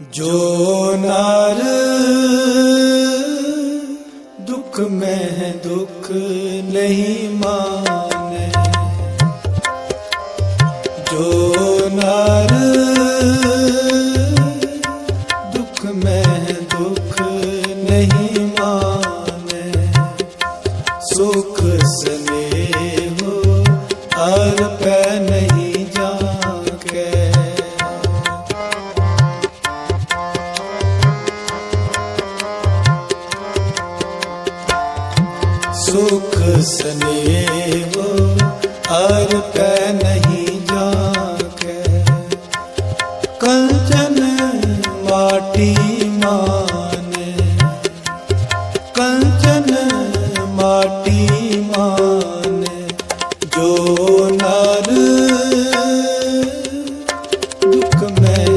ਜੋ ਨਰ ਦੁੱਖ ਮੈਂ ਦੁੱਖ ਨਹੀਂ ਮਾਨੇ ਸੁਖ ਸਨੇਹੋ ਹਰ ਨਹੀਂ ਜਾਕੇ ਕੰਚਨ ਮਾਟੀ ਮਾਨੇ ਕੰਚਨ ਮਾਟੀ ਮਾਨੇ ਜੋ ਨਰ ਦੁਖ ਮੈਂ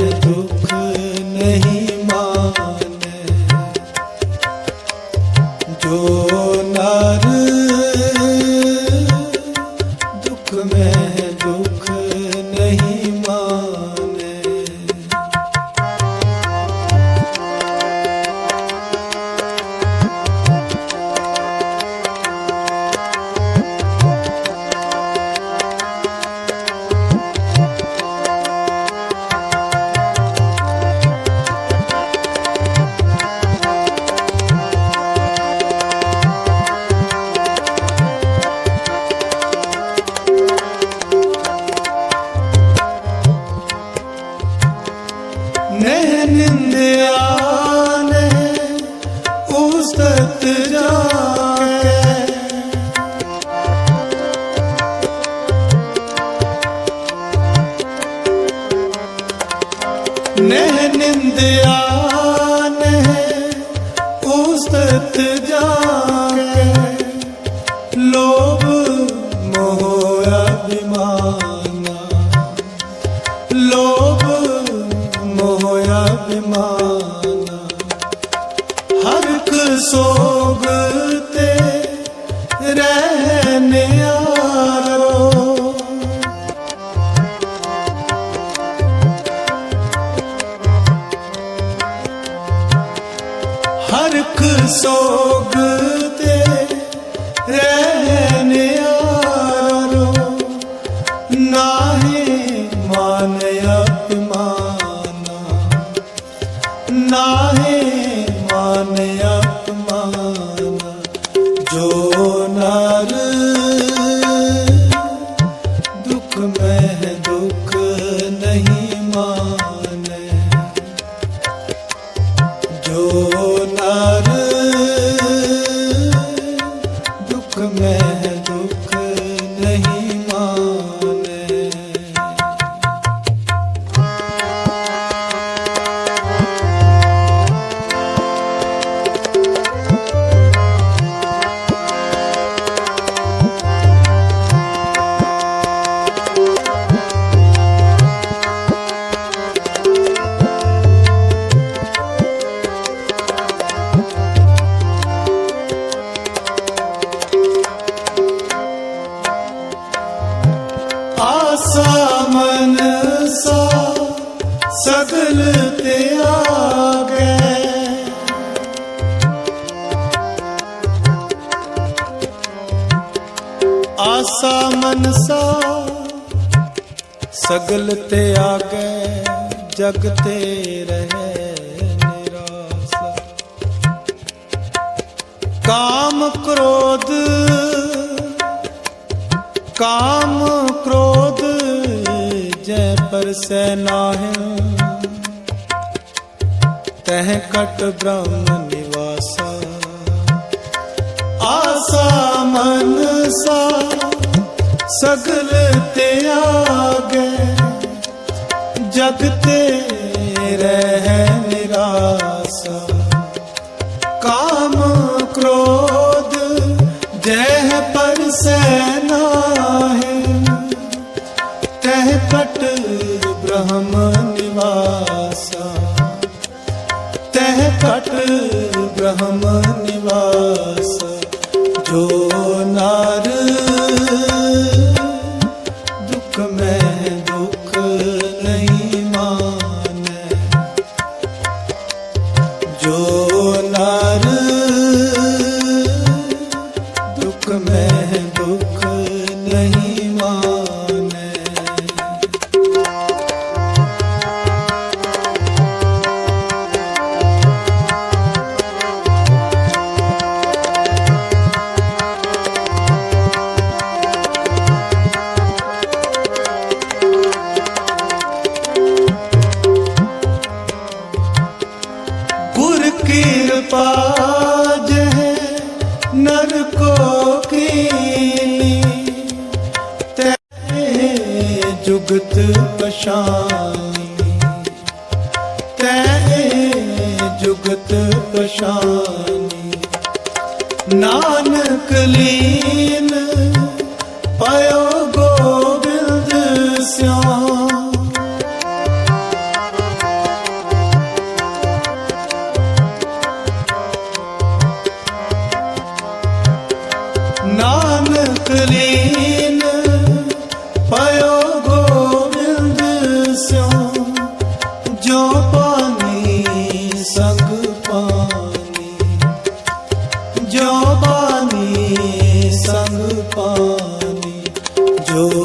ਨਹਿ ਨਿੰਦਿਆ ਨੇ ਉਸਤਤ ਜਾਕੇ ਨਹਿ ਨਿੰਦਿਆ ਨੇ ਉਸਤਤ ਜਾਕੇ ਲੋਭ ਮੋਹ ਅਭਿਮਾਨਾ ਲੋਭ ਅਭਿਮਾਨ ਹਰ ਇੱਕ ਸੋਗ ਤੇ ਰਹਿਨੇ ਆਰੋ। ਹਰ ਇੱਕ ਸੋਗ ਆਸਾ ਮਨ ਸਾ ਸਗਲ ਤਿਆਗੈ ਆਸਾ ਮਨ ਸਾ ਸਗਲ ਤਿਆਗੈ ਜਗ ਤੇ ਰਹਿ ਨਿਰਾਸਾ ਕਾਮ ਕ੍ਰੋਧ ਕਾਮ ਪਰਸੈ ਨਾਹਿ। ਤਹ ਕਟ ਬ੍ਰਹਮ ਨਿਵਾਸਾ। ਆਸਾ ਮਨ ਸਾ ਸਗਲ ਤਿਆਗੈ ਜਗ ਤੇ ਬ੍ਰਹਮ ਨਿਵਾਸਾ। ਤਹ ਕਟ ਬ੍ਰਹਮ ਜੁਗਤ ਪਛਾਨੀ ਤੈ ਜੁਗਤ ਪਛਾਨੀ ਨਾਨਕ ਲੀਨ ਪਇਓ ਗੋਬਿੰਦ ਸਿਆਮ jujur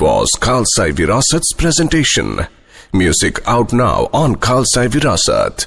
was Khalsa Virasat's presentation. Music out now on Khalsa Virasat.